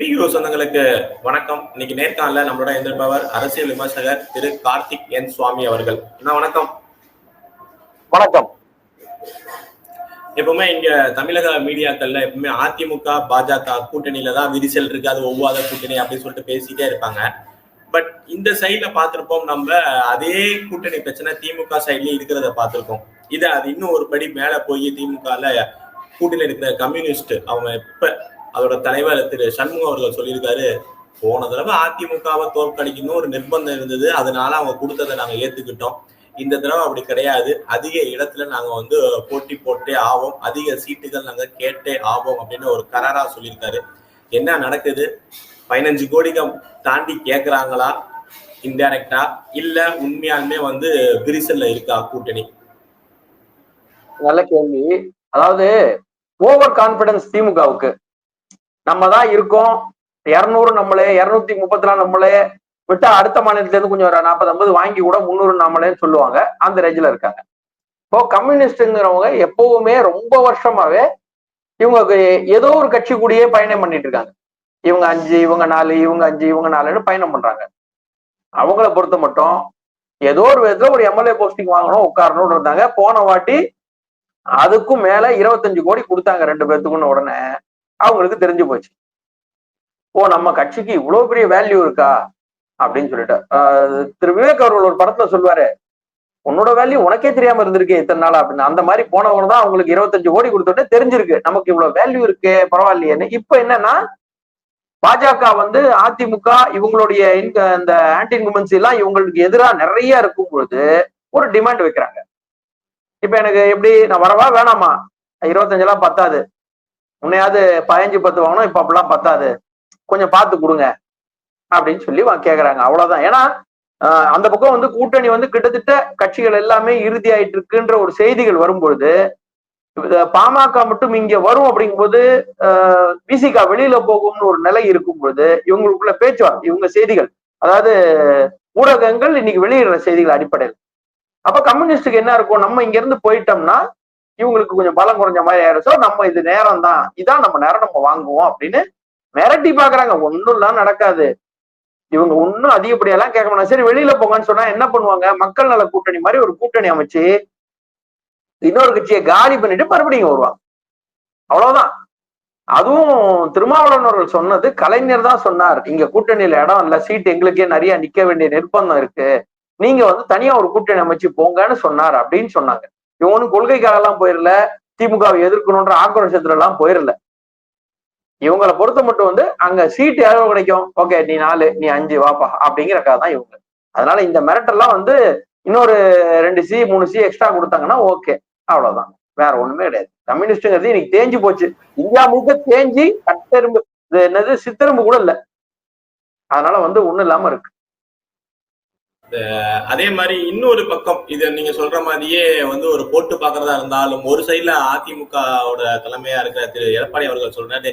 பியூ சொந்தங்களுக்கு வணக்கம். இன்னைக்கு நேர்காணல நம்மளோட எதிர்ப்பவர் அரசியல் விமர்சகர் திரு கார்த்திக் என் சுவாமி அவர்கள். அண்ணா வணக்கம். வணக்கம். எப்பவுமே இங்க தமிழக மீடியாக்கள்ல எப்பவுமே அதிமுக பாஜக கூட்டணியில தான் விரிசல் இருக்கு. அது ஒவ்வாத கூட்டணி அப்படின்னு சொல்லிட்டு பேசிட்டே இருப்பாங்க. பட் இந்த சைட்ல பார்த்திருப்போம் நம்ம அதே கூட்டணி பிரச்சனை திமுக சைட்லயும் இருக்கிறத பார்த்திருக்கோம். இது அது இன்னும் ஒரு படி மேல போய் திமுகல கூட்டணியில் இருக்கிற கம்யூனிஸ்ட் அவங்க இப்ப அதோட தலைவர் திரு சண்முகம் அவர்கள் சொல்லியிருக்காரு போன தடவை அதிமுகவை தோற்கடிக்கணும் ஒரு நிர்பந்தம் இருந்தது. அதனால அவங்க கொடுத்ததை நாங்க ஏத்துக்கிட்டோம். இந்த தடவை அப்படி கிடையாது. அதிக இடத்துல நாங்க வந்து போட்டி போட்டே ஆவோம். அதிக சீட்டுகள் நாங்க கேட்டே ஆவோம் அப்படின்னு ஒரு கராரா சொல்லியிருக்காரு. என்ன நடக்குது? பதினஞ்சு கோடிக்கு தாண்டி கேக்குறாங்களா? இன்டைரக்டா? இல்ல உண்மையாலுமே வந்து விரிசல்ல இருக்கா கூட்டணி? நல்ல கேள்வி. அதாவது ஓவர் கான்பிடன்ஸ் திமுகவுக்கு. நம்ம தான் இருக்கோம். இரநூறு நம்மளே இரநூத்தி முப்பத்திலாம் நம்மளே. விட்டா அடுத்த மாநிலத்துல இருந்து கொஞ்சம் ஒரு நாற்பது ஐம்பது வாங்கி கூட முந்நூறு நம்மளேன்னு சொல்லுவாங்க. அந்த ரேஞ்சில் இருக்காங்க. இப்போ கம்யூனிஸ்டுங்கிறவங்க எப்பவுமே ரொம்ப வருஷமாவே இவங்க ஏதோ ஒரு கட்சி கூடயே பயணம் பண்ணிட்டு இருக்காங்க. இவங்க அஞ்சு இவங்க நாலு இவங்க அஞ்சு இவங்க நாலுன்னு பயணம் பண்றாங்க. அவங்கள பொறுத்த மட்டும் ஏதோ ஒரு விதத்துல ஒரு எம்எல்ஏ போஸ்டிங் வாங்கணும் உட்காரணும்னு இருந்தாங்க. போன வாட்டி அதுக்கும் மேல இருபத்தஞ்சு கோடி கொடுத்தாங்க ரெண்டு பேர்த்துக்குன்னு உடனே. அவங்களுக்கு தெரிஞ்சு போச்சு. ஓ நம்ம கட்சிக்கு இவ்வளவு பெரிய வேல்யூ இருக்கா? அப்படின்னு சொல்லிட்டு. திரு விவேக் அவர்கள் ஒரு படத்துல சொல்லுவாரு உன்னோட வேல்யூ உனக்கே தெரியாம இருந்திருக்கு இத்தனை நாள் அப்படின்னு. அந்த மாதிரி போனவங்க தான் அவங்களுக்கு இருபத்தஞ்சு கோடி கொடுத்தோடனே தெரிஞ்சிருக்கு. நமக்கு இவ்வளவு வேல்யூ இருக்கு பரவாயில்லையேன்னு. இப்ப என்னன்னா பாஜக வந்து அதிமுக இவங்களுடைய இந்த ஆன்டி இன்குமென்சி எல்லாம் இவங்களுக்கு எதிராக நிறைய இருக்கும் பொழுது ஒரு டிமாண்ட் வைக்கிறாங்க. இப்ப எனக்கு எப்படி நான் வரவா? வேணாமா? இருபத்தஞ்சு எல்லாம் பத்தாது. முன்னையாவது பதினஞ்சு பத்து வாங்கணும் இப்ப அப்படிலாம் பத்தாது. கொஞ்சம் பார்த்து கொடுங்க. அப்படின்னு சொல்லி கேக்குறாங்க. அவ்வளவுதான். ஏன்னா அந்த பக்கம் வந்து கூட்டணி வந்து கிட்டத்தட்ட கட்சிகள் எல்லாமே இறுதி ஆயிட்டு இருக்குன்ற ஒரு செய்திகள் வரும்பொழுது பாமக மட்டும் இங்க வரும் அப்படிங்கும்போது பிசிகா வெளியில போகும்னு ஒரு நிலை இருக்கும் பொழுது இவங்களுக்குள்ள பேச்சுவார்த்தை இவங்க செய்திகள் அதாவது ஊடகங்கள் இன்னைக்கு வெளியிடுற செய்திகள் அடிப்படையில். அப்ப கம்யூனிஸ்டுக்கு என்ன இருக்கும்? நம்ம இங்க இருந்து போயிட்டோம்னா இவங்களுக்கு கொஞ்சம் பலம் குறைஞ்ச மாதிரி ஆயிரும் நம்ம இது நேரம் தான் இதான் நம்ம நேரம் நம்ம வாங்குவோம் அப்படின்னு மிரட்டி பாக்குறாங்க ஒன்னும் எல்லாம் நடக்காது. இவங்க ஒன்னும் அதிகப்படியெல்லாம் கேட்க மாட்டாங்க. சரி வெளியில போங்கன்னு சொன்னா என்ன பண்ணுவாங்க? மக்கள் நல கூட்டணி மாதிரி ஒரு கூட்டணி அமைச்சு இன்னொரு கட்சியை காலி பண்ணிட்டு மறுபடியும் வருவாங்க. அவ்வளவுதான். அதுவும் திருமாவளவன் அவர்கள் சொன்னது கலைஞர் தான் சொன்னார். இங்க கூட்டணியில இடம் இல்ல சீட் எங்களுக்கே நிறைய நிக்க வேண்டிய நிர்பந்தம் இருக்கு. நீங்க வந்து தனியா ஒரு கூட்டணி அமைச்சு போங்கன்னு சொன்னார் அப்படின்னு சொன்னாங்க. இவனும் கொள்கைக்காக எல்லாம் போயிடல திமுகவை எதிர்க்கணும்ன்ற ஆக்ரோஷத்துல எல்லாம் போயிடல இவங்களை பொறுத்த மட்டும் வந்து அங்க சீட்டு எவ்வளவு கிடைக்கும்? ஓகே நீ நாலு நீ அஞ்சு வாப்பா அப்படிங்கிறக்காக தான் இவங்க. அதனால இந்த மிரட்டெல்லாம் வந்து இன்னொரு ரெண்டு சி மூணு சி எக்ஸ்ட்ரா கொடுத்தாங்கன்னா ஓகே அவ்வளவுதான். வேற ஒண்ணுமே கிடையாது. கம்யூனிஸ்டுங்கிறது இன்னைக்கு தேஞ்சு போச்சு. இந்தியா முழுக்க தேஞ்சி கட்டெரும்பு இது என்னது சித்தெரும்பு கூட இல்லை. அதனால வந்து ஒண்ணும் இல்லாம இருக்கு. அதே மாதிரி இன்னொரு பக்கம் இது நீங்க சொல்ற மாதிரியே வந்து ஒரு போட்டு பாக்குறதா இருந்தாலும் ஒரு சைட்ல அதிமுகவோட தலைமையா இருக்கிற திரு எடப்பாடி அவர்கள் சொல்றாரு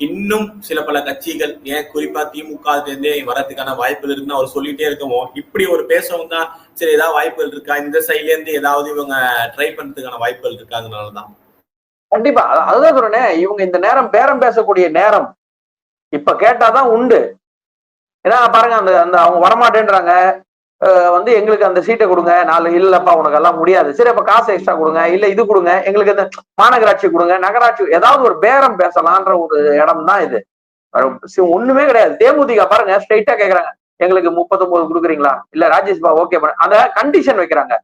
இன்னும் சில பல கட்சிகள் ஏன் குறிப்பா திமுக இருந்தே வரதுக்கான வாய்ப்புகள் இருக்குன்னு அவர் சொல்லிட்டே இருக்கமோ இப்படி ஒரு பேசவும் தான் சரி ஏதாவது வாய்ப்புகள் இருக்கா? இந்த சைட்ல இருந்து ஏதாவது இவங்க ட்ரை பண்றதுக்கான வாய்ப்புகள் இருக்காங்கனாலதான் கண்டிப்பா. அதுதான் சொல்றேன் இவங்க இந்த நேரம் பேரம் பேசக்கூடிய நேரம். இப்ப கேட்டாதான் உண்டு. ஏன்னா பாருங்க அந்த அந்த அவங்க வரமாட்டேன்றாங்க. வந்து எங்களுக்கு அந்த சீட்டை கொடுங்க. நாலு இல்லப்பா உனக்கு எல்லாம் முடியாது. சரி அப்ப காசு எக்ஸ்ட்ரா கொடுங்க. இல்ல இது கொடுங்க. எங்களுக்கு இந்த மாநகராட்சி கொடுங்க. நகராட்சி ஏதாவது ஒரு பேரம் பேசலான்ற ஒரு இடம் தான் இது ஒண்ணுமே கிடையாது. தேமுதிக பாருங்க ஸ்ட்ரைட்டா கேக்குறாங்க. எங்களுக்கு முப்பத்தொன்பது கொடுக்குறீங்களா? இல்ல ராஜேஷ்பா ஓகே பண்ண. அந்த கண்டிஷன் வைக்கிறாங்க.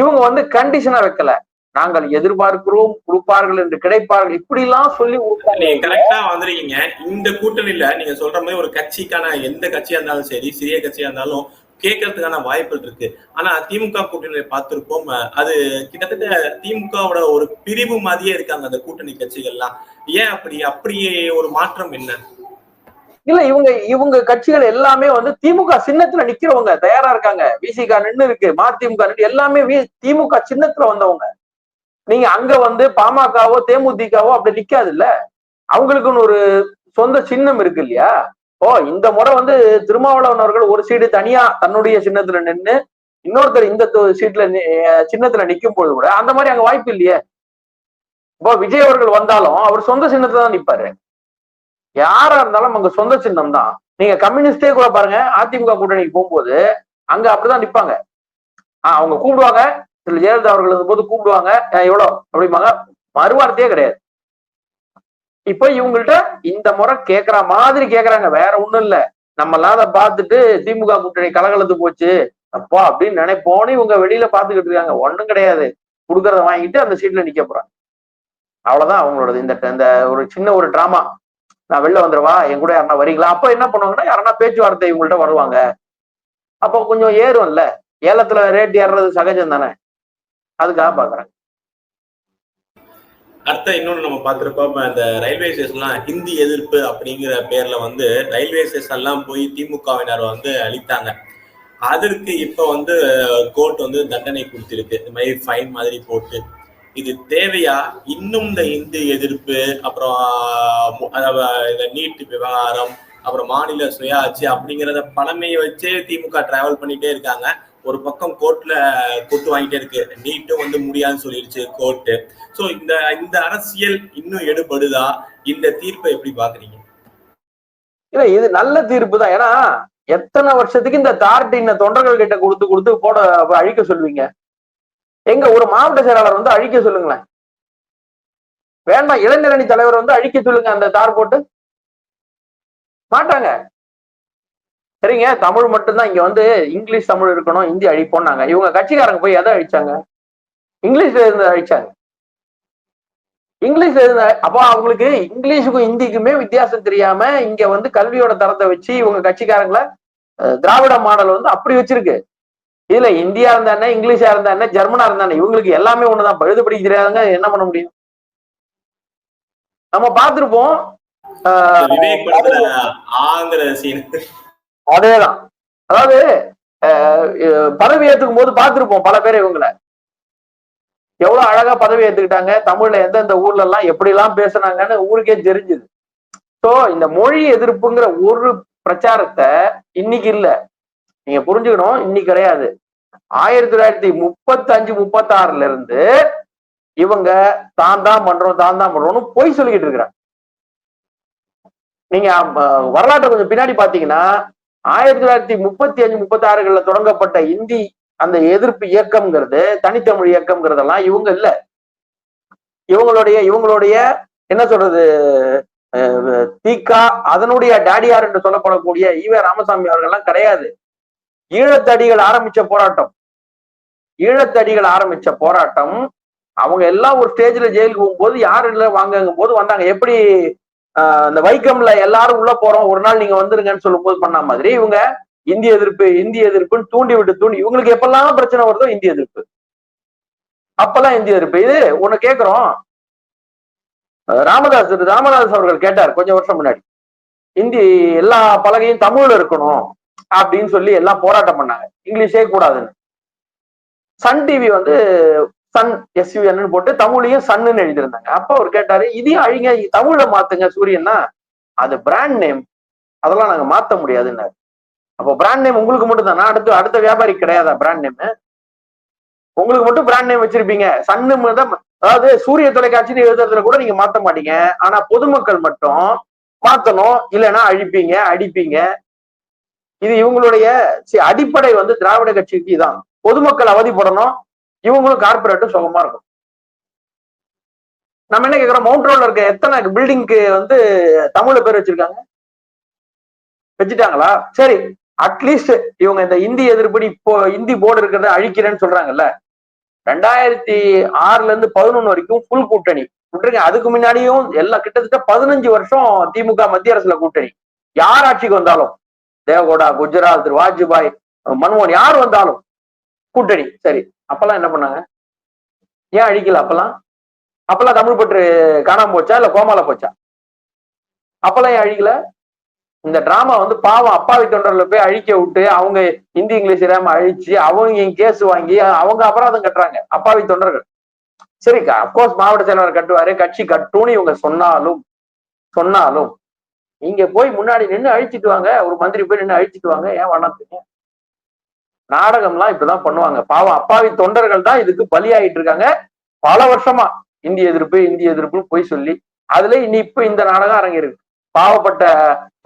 இவங்க வந்து கண்டிஷனா வைக்கல. நாங்கள் எதிர்பார்க்கிறோம் கொடுப்பார்கள் என்று கிடைப்பார்கள். இப்படி எல்லாம் சொல்லி நீங்க கரெக்டா வந்துருக்கீங்க. இந்த கூட்டணியில நீங்க சொல்ற மாதிரி ஒரு கட்சிக்கான எந்த கட்சியா இருந்தாலும் சரி சிறிய கட்சியா இருந்தாலும் கேட்கறதுக்கான வாய்ப்புகள் இருக்கு. ஆனா திமுக கூட்டணியை பார்த்திருப்போம் அது கிட்டத்தட்ட திமுகவோட ஒரு பிரிவு மாதிரியே இருக்காங்க அந்த கூட்டணி கட்சிகள்லாம். ஏன் அப்படி? அப்படியே ஒரு மாற்றம் என்ன? இல்ல இவங்க இவங்க கட்சிகள் எல்லாமே வந்து திமுக சின்னத்துல நிக்கிறவங்க தயாரா இருக்காங்க. விசிக நின்று இருக்கு மதிமுக நின்று எல்லாமே திமுக சின்னத்துல வந்தவங்க. நீங்க அங்க வந்து பாமகவோ தேமுதிகவோ அப்படி நிக்காது இல்ல அவங்களுக்குன்னு ஒரு சொந்த சின்னம் இருக்கு இல்லையா? ஓ இந்த முறை வந்து திருமாவளவன் அவர்கள் ஒரு சீடு தனியா தன்னுடைய சின்னத்துல நின்று இன்னொருத்தர் இந்த சீட்ல சின்னத்துல நிக்கும் பொழுது கூட அந்த மாதிரி அங்க வாய்ப்பு இல்லையே. இப்போ விஜய் அவர்கள் வந்தாலும் அவர் சொந்த சின்னத்துல தான் நிப்பாரு. யாரா இருந்தாலும் அங்க சொந்த சின்னம் தான். நீங்க கம்யூனிஸ்டே கூட பாருங்க அதிமுக கூட்டணிக்கு போகும்போது அங்க அப்படிதான் நிப்பாங்க. ஆஹ் அவங்க கூப்பிடுவாங்க. திரு ஜெயலலிதா அவர்கள் போது கூப்பிடுவாங்க. எவ்வளவு அப்படிம்பாங்க. மறுவார்த்தையே கிடையாது. இப்ப இவங்கள்ட்ட இந்த முறை கேக்குற மாதிரி கேக்குறாங்க. வேற ஒண்ணும் இல்ல. நம்ம இல்லாத அதை பார்த்துட்டு திமுக கூட்டணி கலகலத்து போச்சு. அப்பா அப்படின்னு நினைப்போன்னு இவங்க வெளியில பாத்துக்கிட்டு இருக்காங்க. ஒண்ணும் கிடையாது. கொடுக்கறத வாங்கிட்டு அந்த சீட்ல நிக்க போறாங்க. அவ்வளவுதான் அவங்களோடது. இந்த இந்த ஒரு சின்ன ஒரு டிராமா நான் வெளில வந்துருவா என் கூட யாருன்னா வரீங்களா? அப்ப என்ன பண்ணுவாங்கன்னா யாருன்னா பேச்சுவார்த்தை இவங்கள்ட்ட வருவாங்க. அப்போ கொஞ்சம் ஏறும்ல. ஏலத்துல ரேட் ஏறுறது சகஜம் தானே அதுக்காக பாக்குறாங்க அடுத்த இன்னொன்று நம்ம பார்த்துருப்போம் இந்த ரயில்வே ஸ்டேஷன்லாம் ஹிந்தி எதிர்ப்பு அப்படிங்கிற பேர்ல வந்து ரயில்வே ஸ்டேஷன்லாம் போய் திமுகவினர் வந்து அழித்தாங்க. அதற்கு இப்போ வந்து கோர்ட் வந்து தண்டனை கொடுத்துருக்கு. இந்த மாதிரி ஃபைன் மாதிரி போட்டு. இது தேவையா? இன்னும் இந்த இந்து எதிர்ப்பு அப்புறம் அதாவது இந்த நீட் விவகாரம் அப்புறம் மாநில சுயாட்சி அப்படிங்கிறத பழமையை வச்சே திமுக டிராவல் பண்ணிட்டே இருக்காங்க. ஒரு பக்கம் கோர்ட்ல கொட்டு வாங்கிட்டே இருக்கு. நீட்டும் வந்து முடியாதுன்னு சொல்லிடுச்சு கோர்ட்டு. சோ இந்த இந்த அரசியல் இன்னும் எடுபடுதா? இந்த தீர்ப்பை எப்படி பாக்குறீங்க இல்ல இது நல்ல தீர்ப்பு தான். ஏன்னா எத்தனை வருஷத்துக்கு இந்த தார்டின தொண்டர்கள் கிட்ட கொடுத்து கொடுத்து போட அழிக்க சொல்லுவீங்க எங்க ஒரு மாவட்ட செயலாளர் வந்து அழிக்க சொல்லுங்களேன். வேண்டாம் இளைஞரணி தலைவர் வந்து அழிக்க சொல்லுங்க அந்த தார் போட்டு. மாட்டாங்க. சரிங்க தமிழ் மட்டும்தான் இங்க வந்து இங்கிலீஷ் தமிழ் இருக்கணும் இந்தி அழிப்போம்னாங்க. இவங்க கட்சிக்காரங்க போய் எதை அழிச்சாங்க? இங்கிலீஷ்ல இருந்து அழிச்சாங்க? இங்கிலீஷ்ல இருந்த அப்போ அவங்களுக்கு இங்கிலீஷுக்கும் ஹிந்திக்குமே வித்தியாசம் தெரியாம இங்க வந்து கல்வியோட தரத்தை வச்சு இவங்க கட்சிக்காரங்கள திராவிட மாடல் வந்து அப்படி வச்சிருக்கு. இதுல இந்தியா இருந்தா என்ன இங்கிலீஷா இருந்தா என்ன ஜெர்மனா இருந்தா என்ன இவங்களுக்கு எல்லாமே ஒண்ணுதான். பழுது படிக்க தெரியாதுங்க என்ன பண்ண முடியும்? நம்ம பார்த்திருப்போம். ஆஹ், ஆங்கிற சீன். அதேதான். அதாவது பதவி ஏத்துக்கும் போது பார்த்திருப்போம் பல பேர் இவங்களை. எவ்வளவு அழகா பதவி ஏத்துக்கிட்டாங்க தமிழ்ல எந்தெந்த ஊர்ல எல்லாம் எப்படி எல்லாம் பேசுனாங்கன்னு ஊருக்கே தெரிஞ்சுது. சோ இந்த மொழி எதிர்ப்புங்கிற ஒரு பிரச்சாரத்தை இன்னைக்கு இல்ல. நீங்க புரிஞ்சுக்கணும் இன்னைக்கு கிடையாது. ஆயிரத்தி தொள்ளாயிரத்தி முப்பத்தி அஞ்சு முப்பத்தி ஆறுல இருந்து இவங்க தான் தான் பண்றோம் தான் தான் பண்றோம்னு பொய் சொல்லிக்கிட்டு இருக்கிறாங்க. நீங்க வரலாற்றை கொஞ்சம் பின்னாடி பாத்தீங்கன்னா ஆயிரத்தி தொள்ளாயிரத்தி முப்பத்தி அஞ்சு முப்பத்தி ஆறுகள்ல தொடங்கப்பட்ட இந்தி அந்த எதிர்ப்பு இயக்கம்ங்கிறது தனித்தமிழ் இயக்கம்ங்கிறதெல்லாம் இவங்க இல்ல. இவங்களுடைய இவங்களுடைய என்ன சொல்றது அஹ், தீகா அதனுடைய டாடியார் என்று சொல்லப்படக்கூடிய ஈவே ராமசாமி அவர்கள்லாம் கிடையாது. ஈழத்தடிகள் ஆரம்பிச்ச போராட்டம். ஈழத்தடிகள் ஆரம்பிச்ச போராட்டம். அவங்க எல்லாம் ஒரு ஸ்டேஜ்ல ஜெயிலுக்கு போகும்போது யாரும் இல்லை வாங்கங்கும் போது வந்தாங்க. எப்படி இந்த வைக்கம்ல எல்லாரும் உள்ள போறோம். ஒரு நாள் நீங்க வந்துருங்கன்னு சொல்லும் போது பண்ண மாதிரி இவங்க இந்திய எதிர்ப்பு இந்திய எதிர்ப்புன்னு தூண்டி விட்டு தூண்டி இவங்களுக்கு எப்பெல்லாம் பிரச்சனை வருதோ இந்திய எதிர்ப்பு. அப்பெல்லாம் இந்திய எதிர்ப்பு. இது ஒண்ணு கேக்குறோம். ராமதாஸ் ராமதாஸ் அவர்கள் கேட்டார் கொஞ்சம் வருஷம் முன்னாடி. இந்தி எல்லா பலகையும் தமிழ்ல இருக்கணும் அப்படின்னு சொல்லி எல்லாம் போராட்டம் பண்ணாங்க. இங்கிலீஷே கூடாதுன்னு. சன் டிவி வந்து சன் எஸ்யூஎன்னு போட்டு தமிழையும் சன்னு எழுதியிருந்தாங்க. அப்ப அவர் கேட்டாரு இதையும் அழிங்க தமிழ்ல மாத்துங்க சூரியன்னா அது பிராண்ட் நேம் அதெல்லாம் நாங்க மாத்த முடியாதுன்னாரு. அப்போ பிராண்ட் நேம் உங்களுக்கு மட்டும் தானா. அடுத்து அடுத்த வியாபாரி கிடையாதா பிராண்ட் நேம் உங்களுக்கு மட்டும் பிராண்ட் நேம் வச்சிருப்பீங்க. சன்னு தான் அதாவது சூரிய தொலைக்காட்சின்னு எழுதுறதுல கூட நீங்க மாத்த மாட்டீங்க. ஆனா பொதுமக்கள் மட்டும் மாத்தணும். இல்லைன்னா அழிப்பீங்க அடிப்பீங்க. இது இவங்களுடைய அடிப்படை வந்து திராவிட கட்சிக்கு இதான். பொதுமக்கள் அவதிப்படணும். இவங்களும் கார்பரேட்டும் சுகமா இருக்கும். நம்ம என்ன கேக்குறோம்? மவுண்ட் ரோட்ல இருக்க எத்தனை பில்டிங்க்கு வந்து தமிழ்ல பேர் வச்சிருக்காங்க? வச்சுட்டாங்களா? சரி அட்லீஸ்ட் இவங்க இந்த இந்தி எதிர்ப்படி இப்போ இந்தி போர்டு இருக்கிறத அழிக்கிறேன்னு சொல்றாங்கல்ல. ரெண்டாயிரத்தி ஆறுல இருந்து பதினொன்னு வரைக்கும் ஃபுல் கூட்டணி. விட்டுருங்க அதுக்கு முன்னாடியும் எல்லாம் கிட்டத்தட்ட பதினஞ்சு வருஷம் திமுக மத்திய அரசுல கூட்டணி. யார் ஆட்சிக்கு வந்தாலும்? தேவகோடா குஜராத் திரு வாஜ்பாய் மன்மோகன் யார் வந்தாலும் கூட்டணி. சரி அப்பெல்லாம் என்ன பண்ணாங்க? ஏன் அழிக்கல அப்பெல்லாம்? அப்பெல்லாம் தமிழ் பற்று காணாம போச்சா இல்ல கோமால போச்சா? அப்பெல்லாம் ஏன் அழிக்கல? இந்த டிராமா வந்து பாவம் அப்பாவி தொண்டர்ல போய் அழிக்க விட்டு அவங்க ஹிந்தி இங்கிலீஷ் இல்லாம அழிச்சு அவங்க கேஸ் வாங்கி அவங்க அபராதம் கட்டுறாங்க அப்பாவி தொண்டர்கள். சரி அப்கோர்ஸ் மாவட்ட செயலாளர் கட்டுவாரு கட்சி கட்டும்னு இவங்க சொன்னாலும் சொன்னாலும். நீங்க போய் முன்னாடி நின்று அழிச்சிட்டு வாங்க ஒரு மந்திரி போய் நின்று அழிச்சிட்டு வாங்க ஏன் வேணாத்தீங்க நாடகம்லாம் இப்படிதான் பண்ணுவாங்க. பாவம் அப்பாவி தொண்டர்கள் தான் இதுக்கு பலியாயிட்டு இருக்காங்க. பல வருஷமா இந்திய எதிர்ப்பு இந்திய எதிர்ப்புன்னு போய் சொல்லி அதுல இனி இப்ப இந்த நாடகம் அரங்கிருக்கு பாவப்பட்ட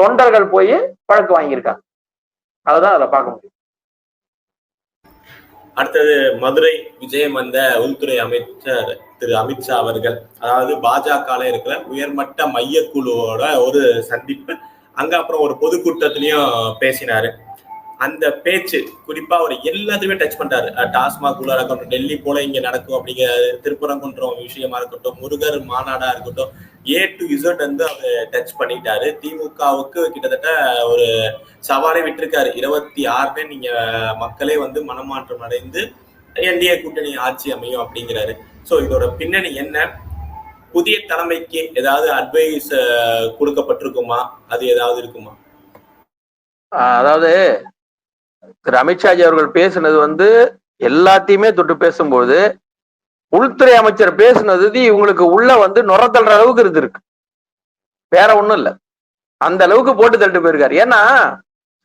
தொண்டர்கள் போய் பழக்கு வாங்கியிருக்காங்க. அதுதான் அதுல பார்க்க முடியும். அடுத்தது மதுரை விஜயம் வந்த உள்துறை அமைச்சர் திரு அமித்ஷா அவர்கள். அதாவது பாஜக இருக்கிற உயர்மட்ட மையக்குழுவோட ஒரு சந்திப்பு. அங்க அப்புறம் ஒரு பொதுக்கூட்டத்திலையும் பேசினாரு. அந்த பேச்சு குறிப்பா அவர் எல்லாத்தையுமே டச் பண்றாரு டாஸ்மாக் உள்ளார இருக்கட்டும் டெல்லி போல இங்க நடக்கும் அப்படிங்கிற திருப்பரங்குன்றம் விஷயமா இருக்கட்டும் முருகர் மாநாடா இருக்கட்டும் ஏ டு இசட் வந்து அவர் டச் பண்ணிட்டாரு. திமுகவுக்கு கிட்டத்தட்ட ஒரு சவாலை விட்டிருக்காரு. இருபத்தி ஆறுல நீங்க மக்களே வந்து மனமாற்றம் அடைந்து என்டிஏ கூட்டணி ஆட்சி அமையும் அப்படிங்கிறாரு. சோ இதோட பின்னணி என்ன? புதிய தலைமைக்கு ஏதாவது அட்வைஸ் கொடுக்கப்பட்டிருக்குமா? அது ஏதாவது இருக்குமா? அதாவது திரு அமித்ஷாஜி அவர்கள் பேசுனது வந்து எல்லாத்தையுமே தொட்டு பேசும்போது உள்துறை அமைச்சர் பேசுனது இவங்களுக்கு உள்ள வந்து நுர தள்ளுற அளவுக்கு இருந்திருக்கு. வேற ஒண்ணும் இல்ல. அந்த அளவுக்கு போட்டு தள்ளிட்டு போயிருக்காரு. ஏன்னா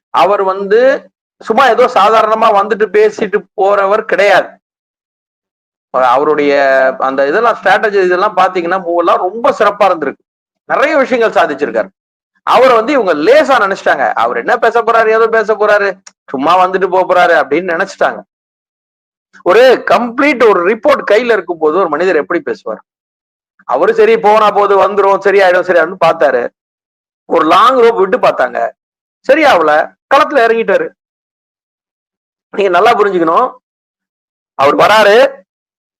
அவர் வந்து சும்மா ஏதோ சாதாரணமா வந்துட்டு பேசிட்டு போறவர் கிடையாது. அவருடைய அந்த இதெல்லாம் ஸ்ட்ராட்டஜி இதெல்லாம் பாத்தீங்கன்னா மூவெல்லாம் ரொம்ப சிறப்பா இருந்திருக்கு. நிறைய விஷயங்கள் சாதிச்சிருக்காரு. அவரை வந்து இவங்க லேசா நினைச்சிட்டாங்க. அவர் என்ன பேச போறாரு ஏதோ பேச போறாரு. சும்மா வந்துட்டு போறாரு அப்படின்னு நினைச்சிட்டாங்க. ஒரு கம்ப்ளீட் ஒரு ரிப்போர்ட் கையில இருக்கும் போது ஒரு மனிதர் எப்படி பேசுவார்? அவரு சரி போனா போது வந்துரும் சரியாயிடும் அப்படின்னு பார்த்தாரு. ஒரு லாங் ரோப் விட்டு பார்த்தாங்க. சரியாவல களத்துல இறங்கிட்டாரு. நீங்க நல்லா புரிஞ்சுக்கணும். அவர் வராரு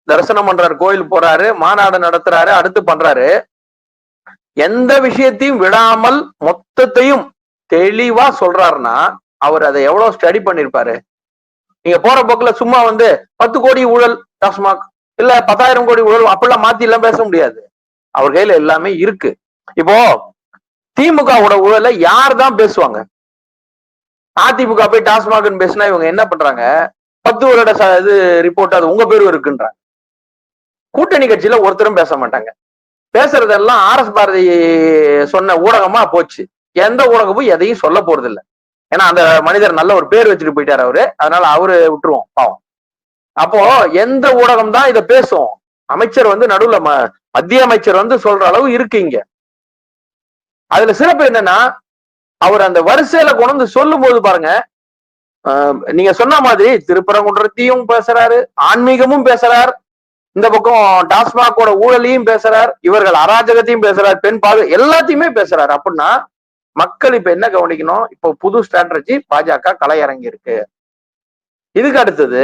தரிசனம் பண்றாரு கோயில் போறாரு மாநாடு நடத்துறாரு அடுத்து பண்றாரு. எந்த விஷயத்தையும் விடாமல் மொத்தத்தையும் தெளிவா சொல்றாருன்னா அவர் அதை எவ்வளவு ஸ்டடி பண்ணிருப்பாரு? நீங்க போற போக்குல சும்மா வந்து பத்து கோடி ஊழல் டாஸ்மாக் இல்ல பத்தாயிரம் கோடி ஊழல் அப்படிலாம் மாத்தி எல்லாம் பேச முடியாது. அவர் கையில எல்லாமே இருக்கு. இப்போ திமுகவோட ஊழல யார் தான் பேசுவாங்க? அதிமுக போய் டாஸ்மாக்னு பேசினா இவங்க என்ன பண்றாங்க? பத்து வருட ச- இது ரிப்போர்ட் அது உங்க பேரும் இருக்குன்றாங்க. கூட்டணி கட்சியில ஒருத்தரும் பேச மாட்டாங்க. பேசுறதெல்லாம் ஆர் எஸ் பாரதி சொன்ன ஊடகமா போச்சு. எந்த ஊடகமும் எதையும் சொல்ல போறது ஏன்னா அந்த மனிதர் நல்ல ஒரு பேர் வச்சுட்டு போயிட்டாரு அவரு. அதனால அவரு விட்டுருவோம் பாவம். அப்போ எந்த ஊடகம் தான் இதை பேசும்? அமைச்சர் வந்து நடுவுல ம- மத்திய அமைச்சர் வந்து சொல்ற அளவு இருக்கு இங்க. அதுல சிறப்பு என்னன்னா அவர் அந்த வரிசையில கொண்டு வந்து சொல்லும் போது பாருங்க நீங்க சொன்ன மாதிரி திருப்பரங்குன்றத்தையும் பேசுறாரு ஆன்மீகமும் பேசுறார் இந்த பக்கம் டாஸ்மாகோட ஊழலையும் பேசுறார் இவர்கள் அராஜகத்தையும் பேசுறார் பெண் பாது எல்லாத்தையுமே பேசுறாரு. அப்படின்னா மக்கள் இப்ப என்ன கவனிக்கணும்? இப்போ புது ஸ்ட்ராட்டஜி பாஜக கலையரங்கி இருக்கு இதுக்கு அடுத்தது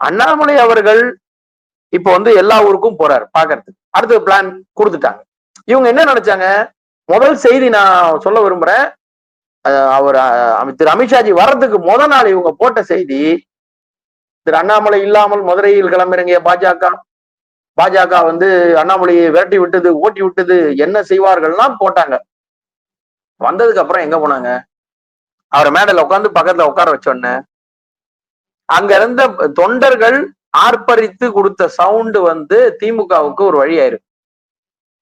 அண்ணாமலை அவர்கள் இப்ப வந்து எல்லா ஊருக்கும் போறாரு பாக்குறதுக்கு. அடுத்த பிளான் கொடுத்துட்டாங்க. இவங்க என்ன நினைச்சாங்க? முதல் செய்தி நான் சொல்ல விரும்புறேன். அவர் திரு அமித்ஷாஜி வர்றதுக்கு முத நாள் இவங்க போட்ட செய்தி திரு அண்ணாமலை இல்லாமல் மதுரையில் கிளம்பிறங்கிய பாஜக பாஜக வந்து அண்ணாமலையை விரட்டி விட்டது ஓட்டி விட்டது என்ன செய்வார்கள்லாம் போட்டாங்க. வந்ததுக்கு அப்புறம் எங்க போனாங்க? அவரை மேடையில உட்காந்து பக்கத்துல உட்கார வச்சோன்னு அங்க இருந்த தொண்டர்கள் ஆர்ப்பரித்து கொடுத்த சவுண்டு வந்து திமுகவுக்கு ஒரு வழி ஆயிருக்கு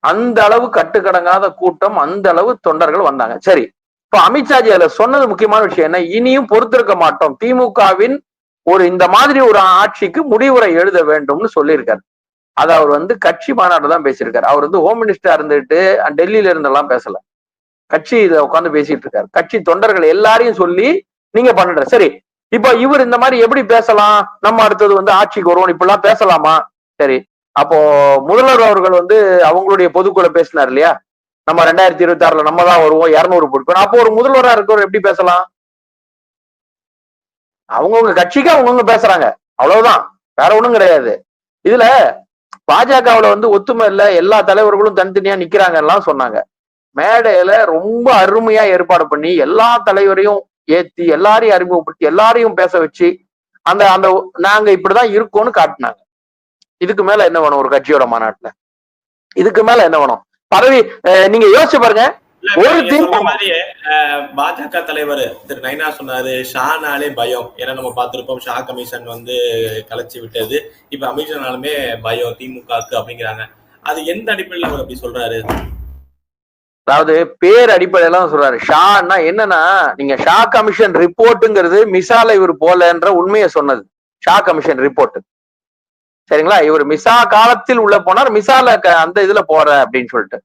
அந்த அளவு கட்டுக்கடங்காத கூட்டம் அந்த அளவு தொண்டர்கள் வந்தாங்க. சரி இப்ப அமித்ஷாஜி அதுல சொன்னது முக்கியமான விஷயம் என்ன? இனியும் பொறுத்திருக்க மாட்டோம். திமுகவின் ஒரு இந்த மாதிரி ஒரு ஆட்சிக்கு முடிவுரை எழுத வேண்டும்னு சொல்லியிருக்காரு. அது அவர் வந்து கட்சி மாநாடு தான் பேசியிருக்காரு. அவர் வந்து ஹோம் மினிஸ்டரா இருந்துட்டு டெல்லியில இருந்தெல்லாம் பேசல. கட்சி இதை உட்காந்து பேசிட்டு இருக்காரு. கட்சி தொண்டர்கள் எல்லாரையும் சொல்லி நீங்க பண்ணுற சரி இப்போ இவர் இந்த மாதிரி எப்படி பேசலாம்? நம்ம அடுத்தது வந்து ஆட்சிக்கு வருவோம். இப்படிலாம் பேசலாமா? சரி அப்போ முதல்வர் அவர்கள் வந்து அவங்களுடைய பொதுக்குழு பேசினார் இல்லையா? நம்ம ரெண்டாயிரத்தி இருபத்தி ஆறுல நம்ம தான் வருவோம். இருநூறு போட்டு அப்போ ஒரு முதல்வரா இருக்கிறவர் எப்படி பேசலாம்? அவங்கவுங்க கட்சிக்கு அவங்கவுங்க பேசுறாங்க. அவ்வளவுதான். வேற ஒண்ணும் கிடையாது. இதுல பாஜகவுல வந்து ஒத்துமை இல்ல. எல்லா தலைவர்களும் தனித்தனியா நிக்கிறாங்க எல்லாம் சொன்னாங்க. மேடையில ரொம்ப அருமையா ஏற்பாடு பண்ணி எல்லா தலைவரையும் ஏத்தி எல்லாரையும் அறிமுகப்படுத்தி எல்லாரையும் பேச வச்சு அந்த அந்த நாங்க இப்படிதான் இருக்கோம்னு காட்டினாங்க. இதுக்கு மேல என்ன வேணும் ஒரு கட்சியோட மாநாட்டுல? இதுக்கு மேல என்ன வேணும்? பதவி நீங்க யோசிச்சு பாருங்க. ஒரு பாஜக தலைவர் திரு நைனா சொன்னாரு ஷானாலே பயம். ஏன்னா நம்ம பார்த்திருப்போம் ஷா கமிஷன் வந்து கலைச்சு விட்டது. இப்ப அமித்ஷானாலுமே பயம் திமுகக்கு அப்படிங்கிறாங்க. அது எந்த அடிப்படையில் அவர் அப்படி சொல்றாரு? அதாவது பேர் அடிப்படையில சொல்றாரு. ஷான்னா என்னன்னா நீங்க ஷா கமிஷன் ரிப்போர்ட்டுங்கிறது மிசால இவர் போலன்ற உண்மையை சொன்னது. ஷா கமிஷன் ரிப்போர்ட் சரிங்களா? இவர் மிசா காலத்தில் உள்ள போனார் மிசால க- அந்த இதுல போற அப்படின்னு சொல்லிட்டு.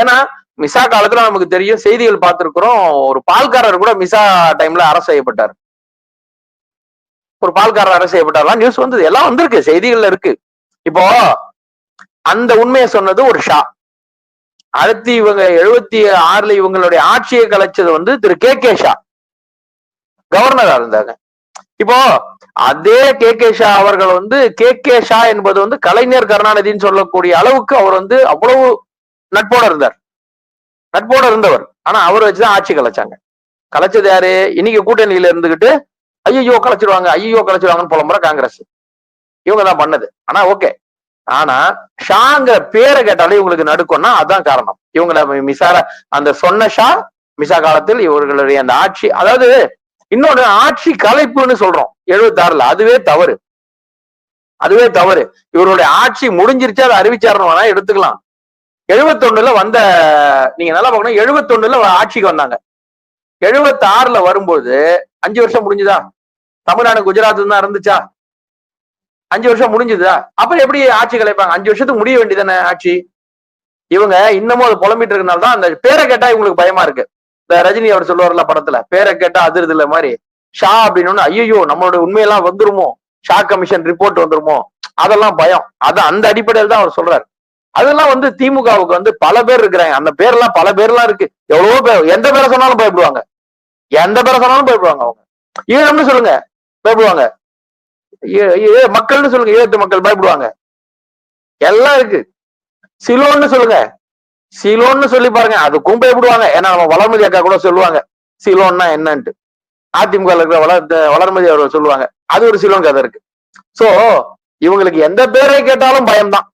ஏன்னா மிசா காலத்துல நமக்கு தெரியும் செய்திகள் பார்த்திருக்கிறோம் ஒரு பால்காரர் கூட மிசா டைம்ல அரசு செய்யப்பட்டார். ஒரு பால்காரர் அரசு செய்யப்பட்டார்லாம் நியூஸ் வந்தது. எல்லாம் வந்திருக்கு செய்திகள்ல இருக்கு. இப்போ அந்த உண்மையை சொன்னது ஒரு ஷா. அடுத்து இவங்க எழுபத்தி ஆறுல இவங்களுடைய ஆட்சியை கலைச்சது வந்து திரு கே கே ஷா. கவர்னரா இருந்தாங்க. இப்போ அதே கே கே ஷா அவர்கள் வந்து கே கே ஷா என்பது வந்து கலைஞர் கருணாநிதின்னு சொல்லக்கூடிய அளவுக்கு அவர் வந்து அவ்வளவு நட்போட இருந்தார். நட்போட இருந்தவர். ஆனா அவர் வச்சுதான் ஆட்சி கலைச்சாங்க. கலைச்சது யாரு? இன்னைக்கு கூட்டணியில இருந்துகிட்டு ஐயோ கலைச்சிருவாங்க ஐயோ கலைச்சிருவாங்கன்னு புலம்புற காங்கிரஸ். இவங்க தான் பண்ணது. ஆனா ஓகே. ஆனா ஷாங்கிற பேரை கேட்டாலே இவங்களுக்கு நடுக்கம்னா அதான் காரணம். இவங்களை மிசார அந்த சொன்ன ஷா மிசா காலத்தில் இவர்களுடைய அந்த ஆட்சி அதாவது இன்னொன்று ஆட்சி கலைப்புன்னு சொல்றோம் எழுபத்தி ஆறுல அதுவே தவறு. அதுவே தவறு. இவருடைய ஆட்சி முடிஞ்சிருச்சு அதை அறிவிச்சாருன்னு வேணா எடுத்துக்கலாம். எழுபத்தொன்னுல வந்த நீங்க நல்லா பார்க்கணும் எழுபத்தொன்னுல ஆட்சிக்கு வந்தாங்க. எழுபத்தி ஆறுல வரும்போது அஞ்சு வருஷம் முடிஞ்சுதா? தமிழ்நாடு குஜராத் தான் இருந்துச்சா? அஞ்சு வருஷம் முடிஞ்சுதா? அப்புறம் எப்படி ஆட்சி கலைப்பாங்க? அஞ்சு வருஷத்துக்கு முடிய வேண்டியதானே ஆட்சி? இவங்க இன்னமும் அது புலம்பிட்டு இருக்கனால தான் அந்த பேரை கேட்டா இவங்களுக்கு பயமா இருக்கு. இந்த ரஜினி அவர் சொல்லுவார்ல படத்துல பேரை கேட்டா அதிருது இல்ல மாதிரி. ஷா அப்படின்னு ஐயோ நம்மளோட உண்மையெல்லாம் வந்துருமோ? ஷா கமிஷன் ரிப்போர்ட் வந்துருமோ? அதெல்லாம் பயம். அது அந்த அடிப்படையில் தான் அவர் சொல்றாரு. அதெல்லாம் வந்து திமுகவுக்கு வந்து பல பேர் இருக்கிறாங்க. அந்த பேர்லாம் பல பேர்லாம் இருக்கு. எவ்வளவோ பேர் எந்த பேரை சொன்னாலும் பயப்படுவாங்க. எந்த பேரை சொன்னாலும் பயப்படுவாங்க அவங்க. ஈழம்னு சொல்லுங்க. பயப்படுவாங்க. மக்கள்னு சொல்லுங்க ஈழத்து மக்கள் பயப்படுவாங்க. எல்லாம் இருக்கு. சிலோன்னு சொல்லுங்க. சிலோன்னு சொல்லி பாருங்க அதுக்கும் பயப்படுவாங்க. ஏன்னா நம்ம வளர்மதி அக்கா கூட சொல்லுவாங்க சிலோன்னா என்னன்ட்டு. அதிமுக இருக்கிற வளர் வளர்மதி அவர் சொல்லுவாங்க அது ஒரு சிலோன் கதை இருக்கு. சோ இவங்களுக்கு எந்த பேரை கேட்டாலும் பயம்தான்.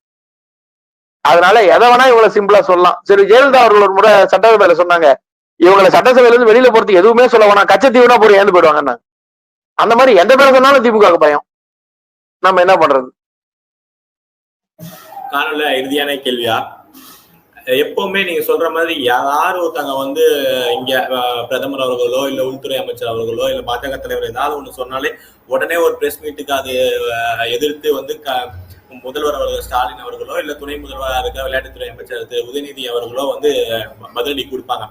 அதனால எதை வேணா இவங்களை சிம்பிளா சொல்லலாம். சரி ஜெயலலிதா அவர்கள் ஒரு முறை சட்டசபையில சொன்னாங்க இவங்களை சட்டசபையில இருந்து வெளியில போறது எதுவுமே சொல்ல வேணாம். கச்சத்தீவுனா போய் ஏந்து போயிடுவாங்க அந்த மாதிரி எந்த பேரை சொன்னாலும் திமுக பயம். நம்ம என்ன பண்றது? காணொல இறுதியான கேள்வியா? எப்பவுமே நீங்க சொல்ற மாதிரி யார் ஒருத்தங்க வந்து இங்க பிரதமர் அவர்களோ இல்ல உள்துறை அமைச்சர் அவர்களோ இல்ல பாஜக தலைவர் ஏதாவது ஒண்ணு சொன்னாலே உடனே ஒரு பிரஸ் மீட்டுக்கு அது எதிர்த்து வந்து க- முதல்வர் அவர்கள் ஸ்டாலின் அவர்களோ இல்ல துணை முதல்வராக இருக்க விளையாட்டுத்துறை அமைச்சர் திரு உதயநிதி அவர்களோ வந்து பதிலடி கொடுப்பாங்க.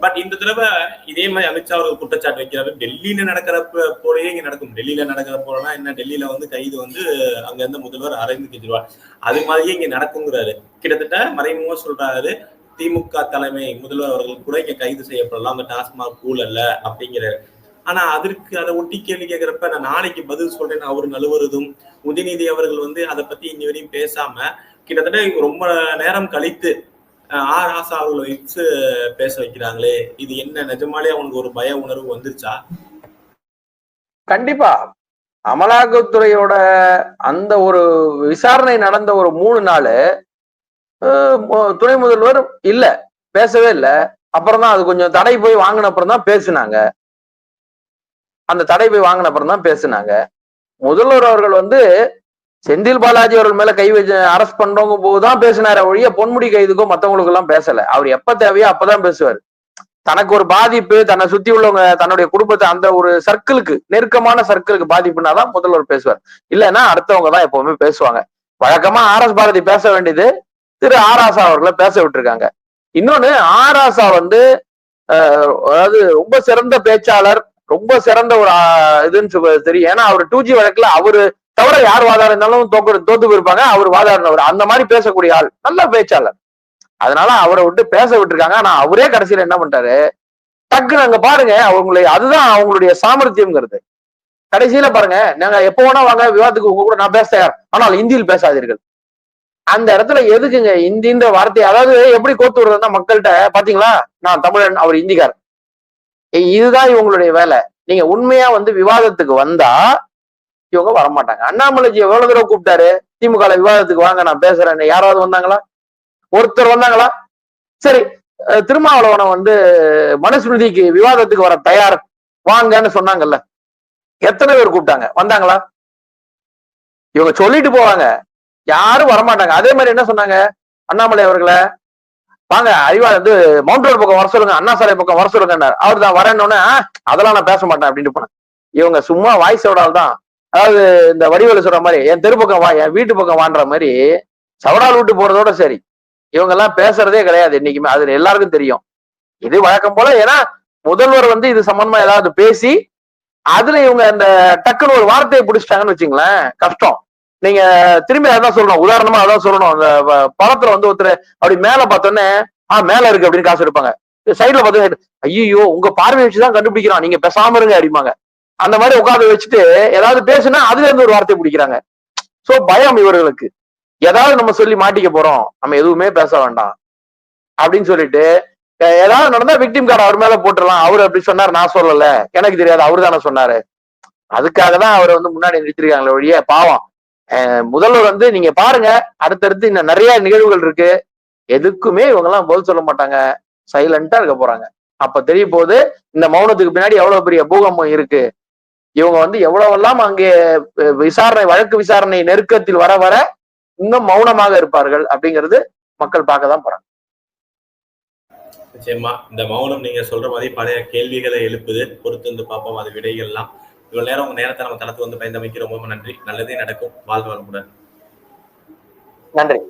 பட் இந்த தடவை இதே மாதிரி அமித்ஷா அவர்கள் குற்றச்சாட்டு வைக்கிறாரு. டெல்லியில நடக்கிற போலயே இங்க நடக்கும். டெல்லியில நடக்கிற போலனா என்ன? டெல்லியில வந்து கைது வந்து அங்க இருந்த முதல்வர் அரவிந்த் கெஜ்ரிவால். அது மாதிரியே இங்க நடக்குங்கிறாரு கிட்டத்தட்ட மறைமுகமா சொல்றாரு திமுக தலைமை முதல்வர் அவர்கள் கூட இங்க கைது செய்யப்படலாம். அந்த டாஸ்மாக் ஊழல்ல அப்படிங்கிறாரு. ஆனா அதற்கு அதை ஒட்டி கேள்வி கேட்கிறப்ப நான் நாளைக்கு பதில் சொல்றேன். அவர் நழுவுறதும் உதயநிதி அவர்கள் வந்து அதை பத்தி இன்னி வரையும் பேசாம கிட்டத்தட்ட ரொம்ப நேரம் கழித்து ஆர் ஆசா அவர்களை வச்சு பேச வைக்கிறாங்களே இது என்ன? நிஜமாலே அவனுக்கு ஒரு பய உணர்வு வந்துருச்சா? கண்டிப்பா. அமலாக்கத்துறையோட அந்த ஒரு விசாரணை நடந்த ஒரு மூணு நாள் துணை முதல்வர் இல்ல பேசவே இல்லை. அப்புறம் தான் அது கொஞ்சம் தடை போய் வாங்கின அப்புறம் தான் பேசினாங்க. அந்த தடை போய் வாங்கின அப்புறம் தான் பேசினாங்க. முதல்வர் அவர்கள் வந்து செந்தில் பாலாஜி அவர்கள் மேல கை வச்சு அரெஸ்ட் பண்றவங்க போதுதான் பேசினாரு ஒழிய பொன்முடி கைதுக்கோ மத்தவங்களுக்கு எல்லாம் பேசல. அவர் எப்ப தேவையோ அப்பதான் பேசுவார். தனக்கு ஒரு பாதிப்பு தன்னை சுத்தி உள்ளவங்க தன்னுடைய குடும்பத்தை அந்த ஒரு சர்க்கிளுக்கு நெருக்கமான சர்க்கிளுக்கு பாதிப்புனாதான் முதல்வர் பேசுவார். இல்லைன்னா அடுத்தவங்க தான் எப்பவுமே பேசுவாங்க. வழக்கமா ஆர் எஸ் பாரதி பேச வேண்டியது திரு ஆராசா அவர்களை பேச விட்டுருக்காங்க. இன்னொன்னு ஆராசா வந்து அதாவது ரொம்ப சிறந்த பேச்சாளர் ரொம்ப சிறந்த ஒரு இதுன்னு சொல்ல தெரியும். ஏன்னா அவர் டூ ஜி வழக்குல அவரு தவிர யார் வாதாரம் இருந்தாலும் தோக்கு தோத்து போயிருப்பாங்க. அவர் வாதாடினவர். அந்த மாதிரி பேசக்கூடிய ஆள் நல்ல பேச்சாளர். அதனால அவரை விட்டு பேச விட்டுருக்காங்க. ஆனா அவரே கடைசியில என்ன பண்ணிட்டாரு? டக்குன்னு அங்க பாருங்க அவங்களுடைய அதுதான் அவங்களுடைய சாமர்த்தியம்ங்கிறது. கடைசியில பாருங்க நாங்க எப்போ வேணா வாங்க விவாதத்துக்கு உங்க கூட நான் பேச தயார். ஆனால் இந்தியில் பேசாதீர்கள். அந்த இடத்துல எதுக்குங்க இந்தின்ற வார்த்தை அதாவது எப்படி கோத்து விடுறதுன்னா மக்கள்கிட்ட பாத்தீங்களா? நான் தமிழன் அவர் இந்திக்கார் இதுதான் இவங்களுடைய வேலை. நீங்க உண்மையா வந்து விவாதத்துக்கு வந்தா இவங்க வரமாட்டாங்க. அண்ணாமலைஜி எவ்வளவு தடவை கூப்பிட்டாரு? திமுக விவாதத்துக்கு வாங்க நான் பேசுறேன். யாராவது வந்தாங்களா? ஒருத்தர் வந்தாங்களா? சரி அஹ் திருமாவளவனை வந்து மனுஸ்மிருதிக்கு விவாதத்துக்கு வர தயார். வாங்கன்னு சொன்னாங்கல்ல. எத்தனை பேர் கூப்பிட்டாங்க? வந்தாங்களா? இவங்க சொல்லிட்டு போவாங்க. யாரும் வரமாட்டாங்க. அதே மாதிரி என்ன சொன்னாங்க? அண்ணாமலை அவர்களை வாங்க அறிவா வந்து மவுண்ட் ரோடு பக்கம் வர சொல்லுங்க. அண்ணா சாலை பக்கம் வர சொல்லுங்க அவர் தான் வரேன்னு அதெல்லாம் நான் பேச மாட்டேன் அப்படின்ட்டு போனேன் இவங்க சும்மா வாய்ஸ் விடால் தான் அதாவது இந்த வடிவேலு சொல்ற மாதிரி என் தெரு பக்கம் வா என் வீட்டு பக்கம் வான்ற மாதிரி சவடால் விட்டு போறதோட சரி. இவங்க எல்லாம் பேசுறதே கிடையாது இன்னைக்குமே அது எல்லாருக்கும் தெரியும். இது வழக்கம் போல ஏன்னா முதல்வர் வந்து இது சம்பந்தமா ஏதாவது பேசி அதுல இவங்க அந்த டக்குன்னு ஒரு வார்த்தையை பிடிச்சிட்டாங்கன்னு வச்சுங்களேன் கஷ்டம். நீங்க திரும்பி அதான் சொல்லணும். உதாரணமா அதான் சொல்லணும். அந்த வ- படத்துல வந்து ஒருத்தர் அப்படி மேல பார்த்தோன்னே ஆ மேல இருக்கு அப்படின்னு காசு எடுப்பாங்க. சைட்ல பார்த்தா ஐயோ உங்க பார்வை வச்சுதான் கண்டுபிடிக்கிறான். நீங்க பேசாம இருங்க அடிப்பாங்க அந்த மாதிரி உட்காந்து வச்சுட்டு ஏதாவது பேசுனா அதுல இருந்து ஒரு வார்த்தை பிடிக்கிறாங்க. சோ பயம் இவர்களுக்கு. ஏதாவது நம்ம சொல்லி மாட்டிக்க போறோம். நம்ம எதுவுமே பேச வேண்டாம். அப்படின்னு சொல்லிட்டு ஏதாவது நடந்தா விக்டிம் கார்டு அவர் மேல போட்டுடலாம். அவர் அப்படி சொன்னார் நான் சொல்லல. எனக்கு தெரியாது அவரு தானே சொன்னாரு. அதுக்காக தான் அவரை வந்து முன்னாடி நிறுத்திருக்காங்களே ஒழிய பாவம். முதல்வர் வந்து நீங்க பாருங்க அடுத்தடுத்து இன்னும் நிறைய நிகழ்வுகள் இருக்கு. எதுக்குமே இவங்க எல்லாம் பதில் சொல்ல மாட்டாங்க. சைலண்டா இருக்க போறாங்க. அப்ப தெரிய போது இந்த மௌனத்துக்கு பின்னாடி எவ்வளவு பெரிய பூகம்பம் இருக்கு. இவங்க வந்து எவ்வளவெல்லாம் அங்கே விசாரணை வழக்கு விசாரணை நெருக்கத்தில் வர வர இன்னும் மௌனமாக இருப்பார்கள் அப்படிங்கிறது மக்கள் பார்க்க தான் போறாங்க. நிச்சயமா இந்த மௌனம் நீங்க சொல்ற மாதிரி பழைய கேள்விகளை எழுப்புது பொறுத்து வந்து பார்ப்போம் அது விடைகள்லாம். இவ்வளவு நேரம் உங்க நேரத்தை நம்ம தளத்துக்கு வந்து பயந்தமைக்கு ரொம்ப ரொம்ப நன்றி. நல்லதே நடக்கும். வாழ்க வளமுடன். நன்றி.